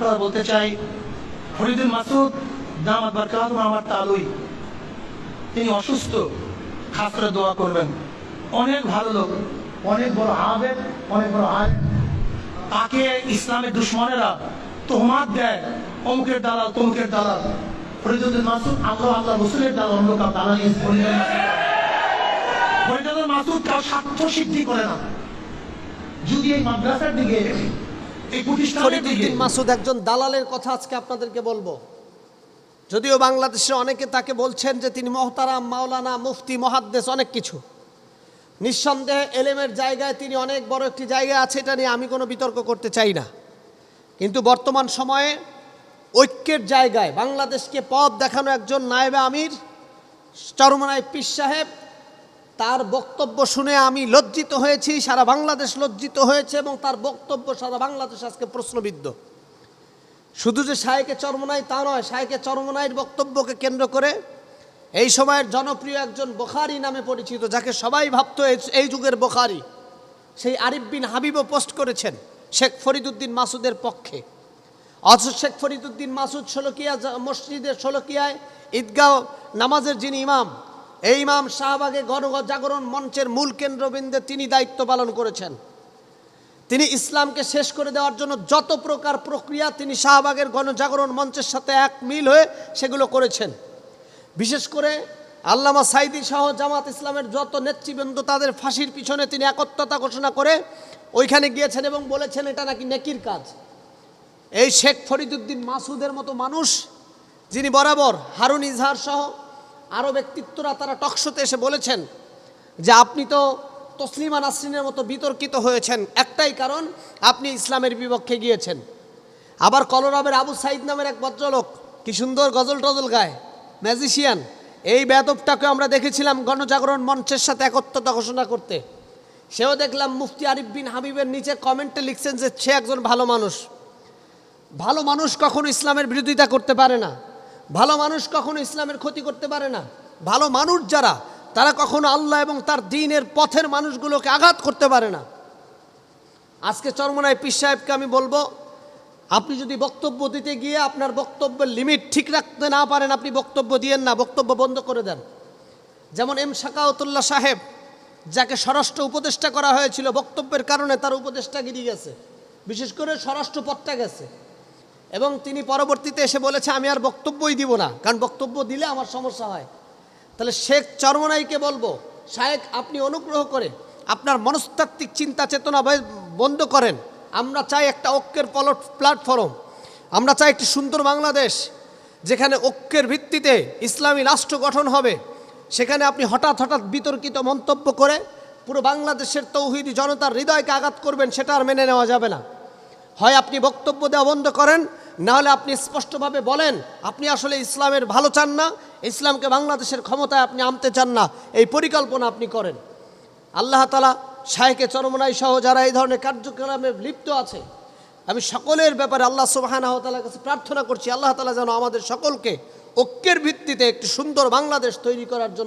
কথা বলতে চাই। ফরিদুল মাসুদ দামাত বারকাত আমার তালুই। তিনি অসুস্থ খাস করে দোয়া করবেন। অনেক ভালো লোক, অনেক বড় আবেদ, অনেক বড় আয় তাকে ইসলামের দুশ্মনেরা তোহমাত দেয়, অমুকের দালাল, তমুকের দালাল। ফরিদুদ্দিন মাসুদ, আল্লাহ আল্লাহ রসুলের দালাল, অন্য কাউ দালাল ফরিদুল মাসুদ। কাউ স্বার্থ সিদ্ধি করে না। যদি এই মাদ্রাসার দিকে ফরিদুদ্দিন মাসুদ একজন দালালের কথা আজকে আপনাদেরকে বলব। যদিও বাংলাদেশে অনেকে তাকে বলছেন যে তিনি মহতারাম মাওলানা মুফতি মহাদ্দেশ অনেক কিছু। নিঃসন্দেহে এলেমের জায়গায় তিনি অনেক বড় একটি জায়গায় আছে এটা নিয়ে আমি কোনো বিতর্ক করতে চাই না। কিন্তু বর্তমান সময়ে ঐক্যের জায়গায় বাংলাদেশকে পথ দেখানো একজন নায়েবে আমির চরমনায় পীর সাহেব তার বক্তব্য শুনে আমি লজ্জিত হয়েছি, সারা বাংলাদেশ লজ্জিত হয়েছে এবং তার বক্তব্য সারা বাংলাদেশ আজকে প্রশ্নবিদ্ধ। শুধু যে শায়েকে চরমনাই তা নয়, শায়েকে চরমনাইয়ের বক্তব্যকে কেন্দ্র করে এই সময়ের জনপ্রিয় একজন বোখারি নামে পরিচিত, যাকে সবাই ভাবতো এই- যুগের বোখারি, সেই আরিফ বিন হাবিবও পোস্ট করেছেন শেখ ফরিদুদ্দিন মাসুদের পক্ষে। অথচ শেখ ফরিদুদ্দিন মাসুদ ষোলকিয়া মসজিদের ষোলকিয়ায় ঈদগাঁও নামাজের যিনি ইমাম এই ইমাম শাহবাগে গণ জাগরণ মঞ্চের মূল কেন্দ্রবিন্দে তিনি দায়িত্ব পালন করেছেন। তিনি ইসলামকে শেষ করে দেওয়ার জন্য যত প্রকার প্রক্রিয়া তিনি শাহবাগের গণজাগরণ মঞ্চের সাথে এক মিল হয়ে সেগুলো করেছেন। বিশেষ করে আল্লামা সাইদি শাহ জামাত ইসলামের যত নেতৃবৃন্দ তাদের ফাঁসির পিছনে তিনি একত্রতা ঘোষণা করে ওইখানে গিয়েছেন এবং বলেছেন, এটা নাকি নেকির কাজ। এই শেখ ফরিদুদ্দিন মাসুদের মতো মানুষ, যিনি বরাবর হারুন ইজহার সহ আরও ব্যক্তিত্বরা তারা টকশোতে এসে বলেছেন যে আপনি তো তসলিমা নাসরিনের মতো বিতর্কিত হয়েছেন। একটাই কারণ, আপনি ইসলামের বিপক্ষে গিয়েছেন। আবার কলরাবের আবু সাইদ নামের এক ভদ্রলোক, কি সুন্দর গজল টজল গায়। ম্যাজিশিয়ান, এই বেদবটাকে আমরা দেখেছিলাম গণজাগরণ মঞ্চের সাথে একত্রতা ঘোষণা করতে। সেও দেখলাম মুফতি আরিফ বিন হাবিবের নিচে কমেন্টে লিখছেন যে সে একজন ভালো মানুষ। ভালো মানুষ কখনো ইসলামের বিরোধিতা করতে পারে না। ভালো মানুষ কখনো ইসলামের ক্ষতি করতে পারে না। ভালো মানুষ যারা, তারা কখনো আল্লাহ এবং তার দিনের পথের মানুষগুলোকে আঘাত করতে পারে না। আজকে চরমনায় পীর সাহেবকে আমি বলব, আপনি যদি বক্তব্য দিতে গিয়ে আপনার বক্তব্যের লিমিট ঠিক রাখতে না পারেন, আপনি বক্তব্য দিয়েন না, বক্তব্য বন্ধ করে দেন। যেমন এম শাকাউতুল্লাহ সাহেব, যাকে স্বরাষ্ট্র উপদেষ্টা করা হয়েছিল, বক্তব্যের কারণে তার উপদেষ্টা গিরি গেছে। বিশেষ করে স্বরাষ্ট্র পদটা গেছে। এবং তিনি পরবর্তীতে এসে বলেছে, আমি আর বক্তব্যই দিব না, কারণ বক্তব্য দিলে আমার সমস্যা হয়। তাহলে শেখ চরমনাইকে বলব শায়েক আপনি অনুগ্রহ করে আপনার মনস্তাত্ত্বিক চিন্তা চেতনা বন্ধ করেন। আমরা চাই একটা ঐক্যের পলট প্ল্যাটফর্ম আমরা চাই একটি সুন্দর বাংলাদেশ, যেখানে ঐক্যের ভিত্তিতে ইসলামী রাষ্ট্র গঠন হবে। সেখানে আপনি হঠাৎ হঠাৎ বিতর্কিত মন্তব্য করে পুরো বাংলাদেশের তৌহিদি জনতার হৃদয়কে আঘাত করবেন, সেটা আর মেনে নেওয়া যাবে না। হয় আপনি বক্তব্য দেওয়া বন্ধ করেন না হলে আপনি স্পষ্টভাবে বলেন, আপনি আসলে ইসলামের ভালো চান না, ইসলামকে বাংলাদেশের ক্ষমতায় আপনি আনতে চান না, এই পরিকল্পনা আপনি করেন। আল্লাহ তালা শাহেকে চরমনাই সহ যারা এই ধরনের কার্যক্রমে লিপ্ত আছে, আমি সকলের ব্যাপারে আল্লাহ সুবাহানাহ তালার কাছে প্রার্থনা করছি, আল্লাহ তালা যেন আমাদের সকলকে ঐক্যের ভিত্তিতে একটি সুন্দর বাংলাদেশ তৈরি করার জন্য